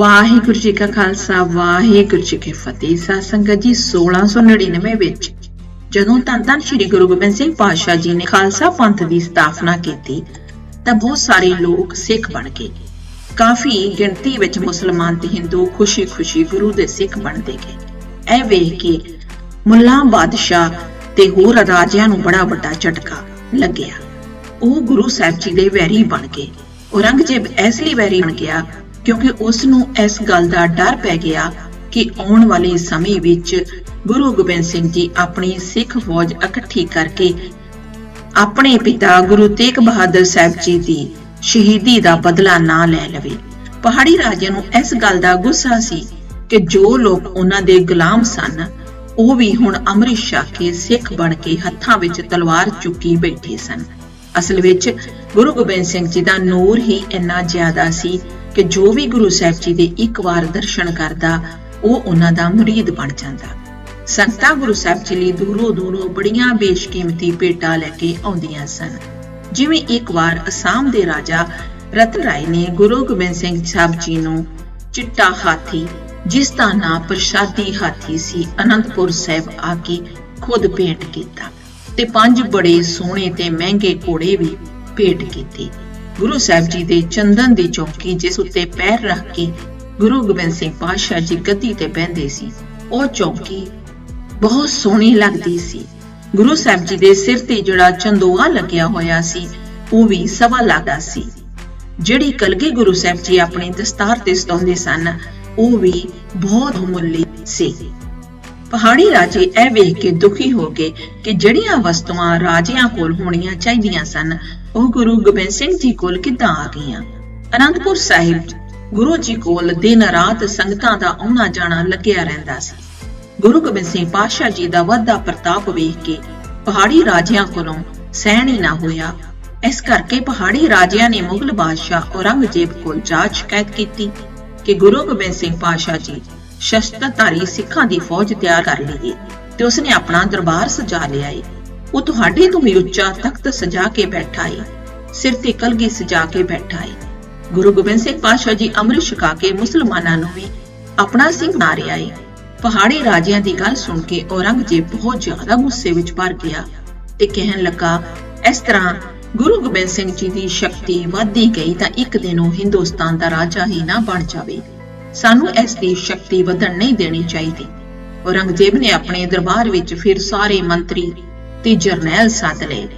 ਵਾਹਿਗੁਰੂ ਜੀ ਕਾ ਖਾਲਸਾ, ਵਾਹਿਗੁਰੂ ਜੀ ਕੀ ਫਤਿਹ। ਸਾਧ ਸੰਗਤ ਜੀ 1699 ਵਿੱਚ ਜਦੋਂ ਧੰਨ ਧੰਨ ਸ੍ਰੀ ਗੁਰੂ ਗੋਬਿੰਦ ਸਿੰਘ ਪਾਤਸ਼ਾਹ ਜੀ ਨੇ ਖਾਲਸਾ ਪੰਥ ਦੀ ਸਥਾਪਨਾ ਕੀਤੀ, ਤਾਂ ਬਹੁਤ ਸਾਰੇ ਲੋਕ ਸਿੱਖ ਬਣ ਗਏ। ਕਾਫੀ ਗਿਣਤੀ ਵਿੱਚ ਮੁਸਲਮਾਨ ਤੇ ਹਿੰਦੂ ਖੁਸ਼ੀ-ਖੁਸ਼ੀ ਗੁਰੂ ਦੇ ਸਿੱਖ ਬਣਦੇ ਗਏ। ਇਹ ਵੇਖ ਕੇ ਮੁੱਲਾ ਬਾਦਸ਼ਾਹ ਤੇ ਹੋਰ ਰਾਜਿਆਂ ਨੂੰ ਬੜਾ ਵੱਡਾ ਝਟਕਾ ਲੱਗਿਆ। ਉਹ ਗੁਰੂ ਸਾਹਿਬ ਜੀ ਦੇ ਵੈਰੀ ਬਣ ਗਏ। ਔਰੰਗਜ਼ੇਬ ਐਸਲੀ ਵੈਰੀ ਬਣ ਗਿਆ ਕਿਉਂਕਿ ਉਸ ਨੂੰ ਇਸ ਗੱਲ ਦਾ ਡਰ ਪੈ ਗਿਆ ਕਿ ਆਉਣ ਵਾਲੇ ਸਮੇਂ ਵਿੱਚ ਗੁਰੂ ਗੋਬਿੰਦ ਸਿੰਘ ਜੀ ਆਪਣੀ ਸਿੱਖ ਫੌਜ ਇਕੱਠੀ ਕਰਕੇ ਆਪਣੇ ਪਿਤਾ ਗੁਰੂ ਤੇਗ ਬਹਾਦਰ ਸਾਹਿਬ ਜੀ ਦੀ ਸ਼ਹੀਦੀ ਦਾ ਬਦਲਾ ਨਾ ਲੈ ਲਵੇ। ਪਹਾੜੀ ਰਾਜਿਆਂ ਨੂੰ ਇਸ ਗੱਲ ਦਾ ਗੁੱਸਾ ਸੀ ਕਿ ਜੋ ਲੋਕ ਉਹਨਾਂ ਦੇ ਗੁਲਾਮ ਸਨ, ਉਹ ਵੀ ਹੁਣ ਅੰਮ੍ਰਿਤ ਛਕ ਕੇ ਸਿੱਖ ਬਣ ਕੇ ਹੱਥਾਂ ਵਿੱਚ ਤਲਵਾਰ ਚੁੱਕੀ ਬੈਠੇ ਸਨ। ਅਸਲ ਵਿੱਚ ਗੁਰੂ ਗੋਬਿੰਦ ਸਿੰਘ ਜੀ ਦਾ ਨੂਰ ਹੀ ਇੰਨਾ ਜ਼ਿਆਦਾ ਸੀ ਕਿ ਜੋ ਵੀ ਗੁਰੂ ਸਾਹਿਬ ਜੀ ਦੇ ਇੱਕ ਵਾਰ ਦਰਸ਼ਨ ਕਰਦਾ, ਉਹ ਉਹਨਾਂ ਦਾ ਮੁਰੀਦ ਬਣ ਜਾਂਦਾ। ਸੰਗਤਾਂ ਗੁਰੂ ਸਾਹਿਬ ਜੀ ਲਈ ਦੂਰੋਂ ਦੂਰੋਂ ਬੜੀਆਂ ਬੇਸ਼ਕੀਮਤੀ ਭੇਟਾਂ ਲੈ ਕੇ ਆਉਂਦੀਆਂ ਸਨ। ਜਿਵੇਂ ਇੱਕ ਵਾਰ ਅਸਾਮ ਦੇ ਰਾਜਾ ਰਤਨ ਰਾਏ ਨੇ ਗੁਰੂ ਗੋਬਿੰਦ ਸਿੰਘ ਸਾਹਿਬ ਜੀ ਨੂੰ ਚਿੱਟਾ ਹਾਥੀ, ਜਿਸ ਦਾ ਨਾਂ ਪ੍ਰਸ਼ਾਦੀ ਹਾਥੀ ਸੀ, ਅਨੰਦਪੁਰ ਸਾਹਿਬ ਆ ਕੇ ਖੁਦ ਭੇਟ ਕੀਤਾ ਤੇ ਪੰਜ ਬੜੇ ਸੋਹਣੇ ਤੇ ਮਹਿੰਗੇ ਘੋੜੇ ਵੀ ਭੇਟ ਕੀਤੇ। ਗੁਰੂ ਸਾਹਿਬ ਜੀ ਦੇ ਚੰਦਨ ਦੀ ਚੌਕੀ ਜਿਸ ਉੱਤੇ ਪੈਰ ਰੱਖ ਕੇ ਗੁਰੂ ਗੋਬਿੰਦ ਸਿੰਘ ਪਾਤਸ਼ਾਹ ਜੀ ਗੱਦੀ ਤੇ ਬਹਿੰਦੇ ਸੀ, ਉਹ ਚੌਕੀ ਬਹੁਤ ਸੋਹਣੀ ਲੱਗਦੀ ਸੀ। ਗੁਰੂ ਸਾਹਿਬ ਜੀ ਦੇ ਸਿਰ ਤੇ ਜਿਹੜਾ ਚੰਦੋਆ ਲੱਗਿਆ ਹੋਇਆ ਸੀ, ਉਹ ਵੀ ਸਵਾ ਲਾਗਾ ਸੀ। ਜਿਹੜੀ ਕਲਗੀ ਗੁਰੂ ਸਾਹਿਬ ਜੀ ਆਪਣੇ ਦਸਤਾਰ ਤੇ ਸਤਾਉਂਦੇ ਸਨ, ਉਹ ਵੀ ਬਹੁਤ ਮੁੱਲੀ ਸੀ। ਪਹਾੜੀ ਰਾਜੇ ਇਹ ਵੇਖ ਕੇ ਦੁਖੀ ਹੋ ਗਏ ਕਿ ਜਿਹੜੀਆਂ ਵਸਤੂਆਂ ਰਾਜਿਆਂ ਕੋਲ ਹੋਣੀਆਂ ਚਾਹੀਦੀਆਂ ਸਨ, ਉਹ ਗੁਰੂ ਗੋਬਿੰਦ ਸਿੰਘ ਜੀ ਕੋਲ ਕਿੱਦਾਂ ਆ ਗਈਆਂ? ਅਨੰਦਪੁਰ ਸਾਹਿਬ ਗੁਰੂ ਜੀ ਕੋਲ ਦਿਨ ਰਾਤ ਸੰਗਤਾਂ ਦਾ ਆਉਣਾ ਜਾਣਾ ਲੱਗਿਆ ਰਹਿੰਦਾ ਸੀ। ਗੁਰੂ ਗੋਬਿੰਦ ਸਿੰਘ ਪਾਤਸ਼ਾਹ ਜੀ ਦਾ ਵੱਧਦਾ ਪ੍ਰਤਾਪ ਵੇਖ ਕੇ ਪਹਾੜੀ ਰਾਜਿਆਂ ਕੋਲੋਂ ਸਹਿਣ ਹੀ ਨਾ ਹੋਇਆ। ਇਸ ਕਰਕੇ ਪਹਾੜੀ ਰਾਜਿਆਂ ਨੇ ਮੁਗਲ ਬਾਦਸ਼ਾਹ ਔਰੰਗਜ਼ੇਬ ਕੋਲ ਜਾ ਸ਼ਿਕਾਇਤ ਕੀਤੀ ਕਿ ਗੁਰੂ ਗੋਬਿੰਦ ਸਿੰਘ ਪਾਤਸ਼ਾਹ ਜੀ ਸ਼ਸਤਰਧਾਰੀ ਸਿੱਖਾਂ ਦੀ ਫੌਜ ਤਿਆਰ ਕਰ ਲਈਏ ਤੇ ਉਸਨੇ ਆਪਣਾ ਦਰਬਾਰ ਸਜਾ ਲਿਆ ਏ। ਉਹ ਤੁਹਾਡੇ ਤੋਂ ਵੀ ਉੱਚਾ ਤਖਤ ਸਜਾ ਕੇ ਬੈਠਾ ਏ। ਸਿਰ ਤੇ ਕਲਗੀ ਸਜਾ ਕੇ ਬੈਠਾ ਏ। ਗੁਰੂ ਗੋਬਿੰਦ ਸਿੰਘ ਪਾਤਸ਼ਾਹ ਜੀ ਅੰਮ੍ਰਿਤ ਛਕਾ ਕੇ ਮੁਸਲਮਾਨਾਂ ਨੂੰ ਵੀ ਆਪਣਾ ਸਿੰਘ ਬਣਾ ਰਿਹਾ ਏ। ਪਹਾੜੀ ਰਾਜਿਆਂ ਦੀ ਗੱਲ ਸੁਣ ਕੇ ਔਰੰਗਜ਼ੇਬ ਬਹੁਤ ਜ਼ਿਆਦਾ ਗੁੱਸੇ ਵਿੱਚ ਭਰ ਗਿਆ ਤੇ ਕਹਿਣ ਲੱਗਾ, ਇਸ ਤਰ੍ਹਾਂ ਗੁਰੂ ਗੋਬਿੰਦ ਸਿੰਘ ਜੀ ਦੀ ਸ਼ਕਤੀ ਵਧਦੀ ਗਈ ਤਾਂ ਇੱਕ ਦਿਨ ਉਹ ਹਿੰਦੁਸਤਾਨ ਦਾ ਰਾਜਾ ਹੀ ਨਾ ਬਣ ਜਾਵੇ। ਸਾਨੂੰ ਇਸ ਦੀ ਸ਼ਕਤੀ ਵਧਣ ਨਹੀਂ ਦੇਣੀ ਚਾਹੀਦੀ। ਔਰੰਗਜ਼ੇਬ ਨੇ ਆਪਣੇ ਦਰਬਾਰ ਵਿੱਚ ਫਿਰ ਸਾਰੇ ਮੰਤਰੀ ਤੇ ਜਰਨੈਲ ਸੱਦ ਲਏ।